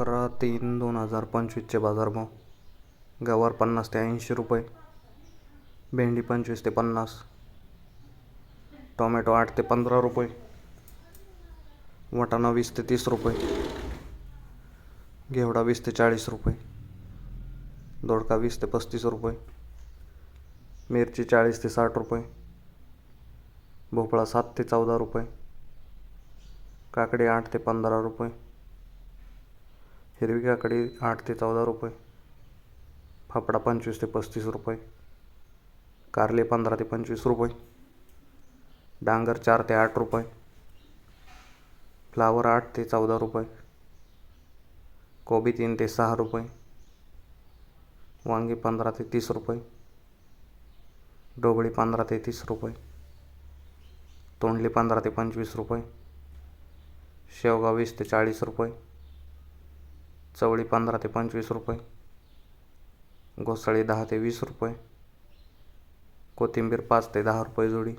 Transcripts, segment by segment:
अकरा तीन दोन हजार पंचवीसचे बाजारभाव. गवार पन्नास ते ऐंशी रुपये. भेंडी पंचवीस ते पन्नास. टोमॅटो आठ ते पंधरा रुपये. वाटाणा वीस ते तीस रुपये. घेवडा वीस ते चाळीस रुपये. दोडका वीस ते पस्तीस रुपये. मिरची चाळीस ते साठ रुपये. भोपळा सात ते चौदा रुपये. काकडी आठ ते पंधरा रुपये. हिरवी काकडी आठ ते चौदा रुपये. फाफडा पंचवीस ते पस्तीस रुपये. कारले पंधरा ते पंचवीस रुपये. डांगर चार ते आठ रुपये. फ्लावर आठ ते चौदा रुपये. कोबी तीन ते सहा रुपये. वांगी पंधरा ते तीस रुपये. ढोबळी पंधरा ते तीस रुपये. तोंडली पंधरा ते पंचवीस रुपये. शेवगा वीस ते चाळीस रुपये. चवळी पंधरा ते पंचवीस रुपये. घोसाळी दहा ते वीस रुपये. कोथिंबीर पाच ते दहा रुपये जोडी.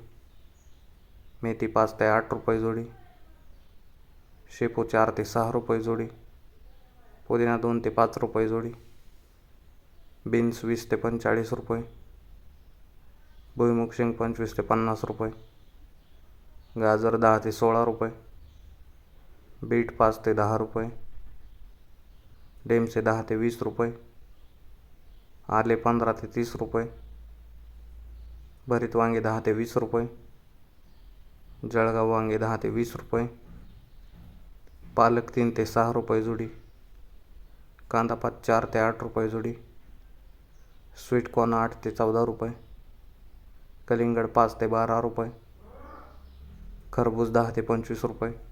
मेथी पाच ते आठ रुपये जोडी. शेपू चार ते सहा रुपये जोडी. पुदिना दोन ते पाच रुपये जोडी. बीन्स वीस ते पंचेचाळीस रुपये. भुईमुग शेंग पंचवीस ते पन्नास रुपये. गाजर दहा ते सोळा रुपये. बीट पाच ते दहा रुपये. डेमसे दहा ते वीस रुपये. आले पंधरा ते तीस रुपये. भरीत वांगे दहा ते वीस रुपये. जळगाव वांगे दहा ते वीस रुपये. पालक तीन ते सहा रुपये जुडी. कांदापात चार ते आठ रुपये जुडी. स्वीटकॉर्न आठ ते चौदा रुपये. कलिंगड पाच ते बारा रुपये. खरबूज दहा ते पंचवीस रुपये.